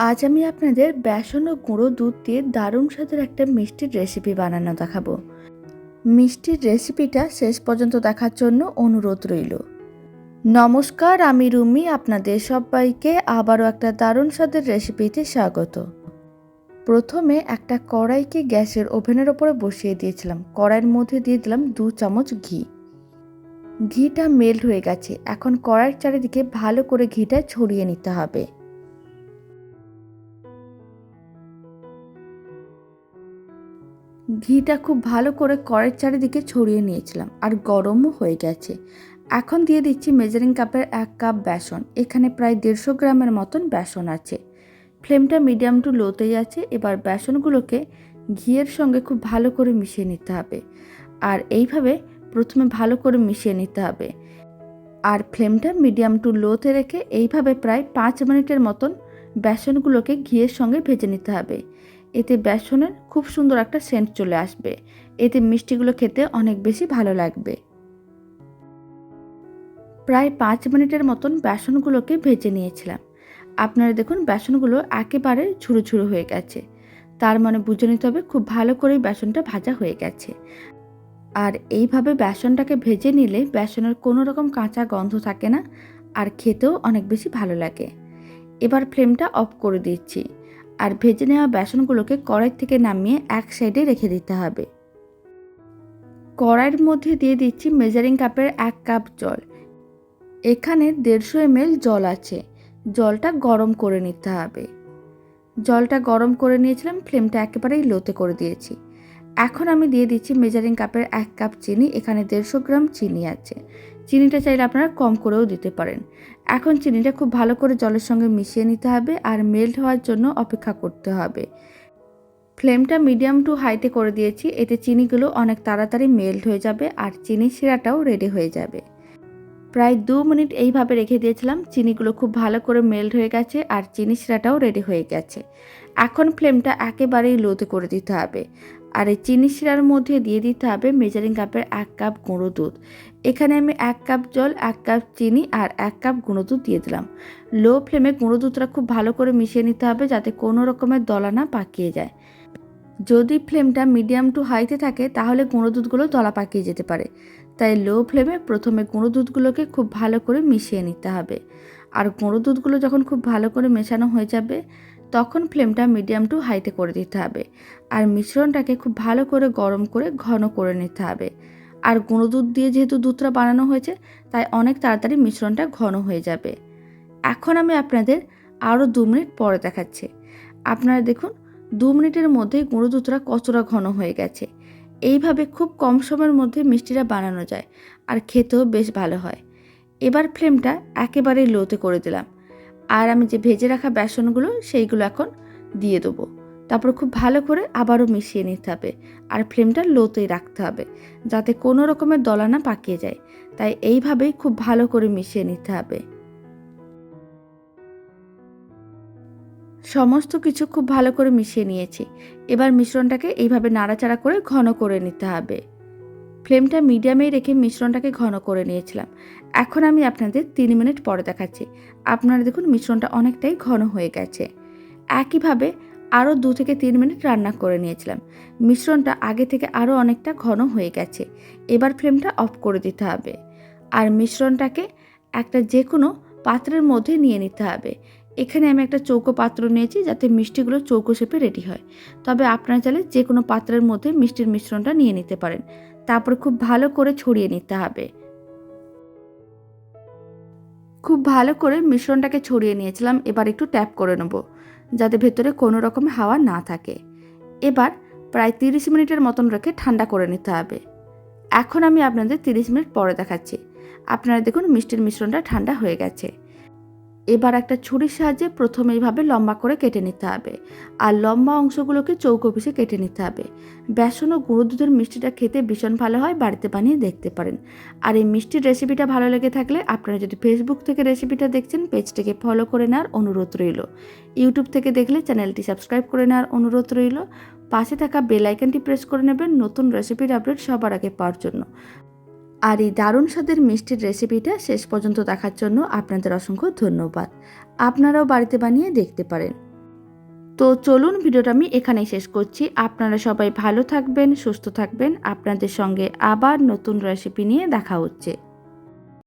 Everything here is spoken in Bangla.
আজ আমি আপনাদের বেসন ও গুঁড়ো দুধ দিয়ে দারুণ স্বাদের একটা মিষ্টির রেসিপি বানানো দেখাবো। মিষ্টির রেসিপিটা শেষ পর্যন্ত দেখার জন্য অনুরোধ রইল। নমস্কার, আমি রুমি, আপনাদের সবাইকে আবারও একটা দারুণ স্বাদের রেসিপিতে স্বাগত। প্রথমে একটা কড়াইকে গ্যাসের ওভেনের ওপরে বসিয়ে দিয়েছিলাম। কড়াইয়ের মধ্যে দিয়ে দিলাম দু চামচ ঘি। ঘিটা মেল্ট হয়ে গেছে। এখন কড়াইয়ের চারিদিকে ভালো করে ঘিটা ছড়িয়ে নিতে হবে। ঘিটা খুব ভালো করে কড়াইয়ের চারিদিকে ছড়িয়ে নিয়েছিলাম আর গরমও হয়ে গেছে। এখন দিয়ে দিচ্ছি মেজারিং কাপের এক কাপ বেসন। এখানে প্রায় দেড়শো গ্রামের মতন বেসন আছে। ফ্লেমটা মিডিয়াম টু লোতেই আছে। এবার বেসনগুলোকে ঘিয়ের সঙ্গে খুব ভালো করে মিশিয়ে নিতে হবে। আর এইভাবে প্রথমে ভালো করে মিশিয়ে নিতে হবে। আর ফ্লেমটা মিডিয়াম টু লোতে রেখে এইভাবে প্রায় পাঁচ মিনিটের মতন বেসনগুলোকে ঘিয়ের সঙ্গে ভেজে নিতে হবে। এতে বেসনের খুব সুন্দর একটা সেন্ট চলে আসবে। এতে মিষ্টিগুলো খেতে অনেক বেশি ভালো লাগবে। প্রায় পাঁচ মিনিটের মতন বেসনগুলোকে ভেজে নিয়েছিলাম। আপনারা দেখুন বেসনগুলো একেবারে ঝুড়ো ঝুড়ো হয়ে গেছে। তার মানে বুঝে নিতে হবে খুব ভালো করেই বেসনটা ভাজা হয়ে গেছে। আর এইভাবে বেসনটাকে ভেজে নিলে বেসনের কোনো রকম কাঁচা গন্ধ থাকে না, আর খেতেও অনেক বেশি ভালো লাগে। এবার ফ্লেমটা অফ করে দিচ্ছি। আর ভেজে নেওয়া বেসনগুলোকে কড়াই থেকে নামিয়ে এক সাইডে রেখে দিতে হবে। কড়াইয়ের মধ্যে দিয়ে দিচ্ছি মেজারিং কাপের এক কাপ জল। এখানে দেড়শো এমএল জল আছে। জলটা গরম করে নিতে হবে। জলটা গরম করে নিয়েছিলাম, ফ্লেমটা একেবারেই লোতে করে দিয়েছি। এখন আমি দিয়ে দিচ্ছি মেজারিং কাপের এক কাপ চিনি, এখানে দেড়শো গ্রাম চিনি আছে। চিনিটা চাইলে আপনারা কম করেও দিতে পারেন। এখন চিনিটা খুব ভালো করে জলের সঙ্গে মিশিয়ে নিতে হবে আর মেল্ট হওয়ার জন্য অপেক্ষা করতে হবে। ফ্লেমটা মিডিয়াম টু হাইতে করে দিয়েছি, এতে চিনিগুলো অনেক তাড়াতাড়ি মেল্ট হয়ে যাবে আর চিনি শিরাটাও রেডি হয়ে যাবে। প্রায় দু মিনিট এইভাবে রেখে দিয়েছিলাম, চিনিগুলো খুব ভালো করে মেল্ট হয়ে গেছে আর চিনি শিরাটাও রেডি হয়ে গেছে। এখন ফ্লেমটা একেবারেই লোতে করে দিতে হবে। আর এই চিনি শিরার মধ্যে দিয়ে দিতে হবে মেজারিং কাপের এক কাপ গুঁড়ো দুধ। এখানে আমি এক কাপ জল, এক কাপ চিনি আর এক কাপ গুঁড়ো দুধ দিয়ে দিলাম। লো ফ্লেমে গুঁড়ো দুধটা খুব ভালো করে মিশিয়ে নিতে হবে যাতে কোনো রকমের দলা না পাকিয়ে যায়। যদি ফ্লেমটা মিডিয়াম টু হাইতে থাকে তাহলে গুঁড়ো দুধগুলো দলা পাকিয়ে যেতে পারে। তাই লো ফ্লেমে প্রথমে গুঁড়ো দুধগুলোকে খুব ভালো করে মিশিয়ে নিতে হবে। আর গুঁড়ো দুধগুলো যখন খুব ভালো করে মেশানো হয়ে যাবে তখন ফ্লেমটা মিডিয়াম টু হাইতে করে দিতে হবে। আর মিশ্রণটাকে খুব ভালো করে গরম করে ঘন করে নিতে হবে। আর গুঁড়ো দুধ দিয়ে যেহেতু দুধটা বানানো হয়েছে, তাই অনেক তাড়াতাড়ি মিশ্রণটা ঘন হয়ে যাবে। এখন আমি আপনাদের আরও দু মিনিট পরে দেখাচ্ছি। আপনারা দেখুন, দু মিনিটের মধ্যেই গুঁড়ো দুধটা কতটা ঘন হয়ে গেছে। এইভাবে খুব কম সময়ের মধ্যে মিষ্টিটা বানানো যায়, আর খেতেও বেশ ভালো হয়। এবার ফ্লেমটা একেবারেই লোতে করে দিলাম। আর আমি যে ভেজে রাখা বেসনগুলো, সেইগুলো এখন দিয়ে দেবো। তারপর খুব ভালো করে আবারও মিশিয়ে নিতে হবে আর ফ্লেমটা লোতেই রাখতে হবে যাতে কোনো রকমের দলা না পাকিয়ে যায়। তাই এইভাবেই খুব ভালো করে মিশিয়ে নিতে হবে। সমস্ত কিছু খুব ভালো করে মিশিয়ে নিয়েছি। এবার মিশ্রণটাকে এইভাবে নাড়াচাড়া করে ঘন করে নিতে হবে। ফ্লেমটা মিডিয়ামেই রেখে মিশ্রণটাকে ঘন করে নিয়েছিলাম। এখন আমি আপনাদের তিন মিনিট পরে দেখাচ্ছি। আপনারা দেখুন মিশ্রণটা অনেকটাই ঘন হয়ে গেছে। একইভাবে আরও দু থেকে তিন মিনিট রান্না করে নিয়েছিলাম। মিশ্রণটা আগে থেকে আরও অনেকটা ঘন হয়ে গেছে। এবার ফ্লেমটা অফ করে দিতে হবে। আর মিশ্রণটাকে একটা যে কোনো পাত্রের মধ্যে নিয়ে নিতে হবে। এখানে আমি একটা চৌকো পাত্র নিয়েছি যাতে মিষ্টিগুলো চৌকো শেপে রেডি হয়। তবে আপনারা চাইলে যে কোনো পাত্রের মধ্যে মিষ্টির মিশ্রণটা নিয়ে নিতে পারেন। তারপর খুব ভালো করে ছড়িয়ে নিতে হবে। খুব ভালো করে মিশ্রণটাকে ছড়িয়ে নিয়েছিলাম, এবার একটু ট্যাপ করে নেব, যাতে ভেতরে কোনো রকম হাওয়া না থাকে। এবার প্রায় তিরিশ মিনিটের মতন রেখে ঠান্ডা করে নিতে হবে। এখন আমি আপনাদের তিরিশ মিনিট পরে দেখাচ্ছি। আপনারা দেখুন মিষ্টির মিশ্রণটা ঠান্ডা হয়ে গেছে। এবার একটা ছুরির সাহায্যে প্রথমে এইভাবে লম্বা করে কেটে নিতে হবে। আর লম্বা অংশগুলোকে চৌকো পিসে কেটে নিতে হবে। বেসন ও গুঁড়ো দুধের মিষ্টিটা খেতে ভীষণ ভালো হয়, বাড়িতে বানিয়ে দেখতে পারেন। আর এই মিষ্টির রেসিপিটা ভালো লেগে থাকলে আপনারা যদি ফেসবুক থেকে রেসিপিটা দেখছেন, পেজটিকে ফলো করে নেওয়ার অনুরোধ রইল। ইউটিউব থেকে দেখলে চ্যানেলটি সাবস্ক্রাইব করে নেওয়ার অনুরোধ রইল। পাশে থাকা বেল আইকনটি প্রেস করে নেবেন নতুন রেসিপির আপডেট সবার আগে পাওয়ার জন্য। আর এই দারুণ স্বাদের মিষ্টির রেসিপিটা শেষ পর্যন্ত দেখার জন্য আপনাদের অসংখ্য ধন্যবাদ। আপনারাও বাড়িতে বানিয়ে দেখতে পারেন। তো চলুন ভিডিওটা আমি এখানেই শেষ করছি। আপনারা সবাই ভালো থাকবেন, সুস্থ থাকবেন। আপনাদের সঙ্গে আবার নতুন রেসিপি নিয়ে দেখা হচ্ছে।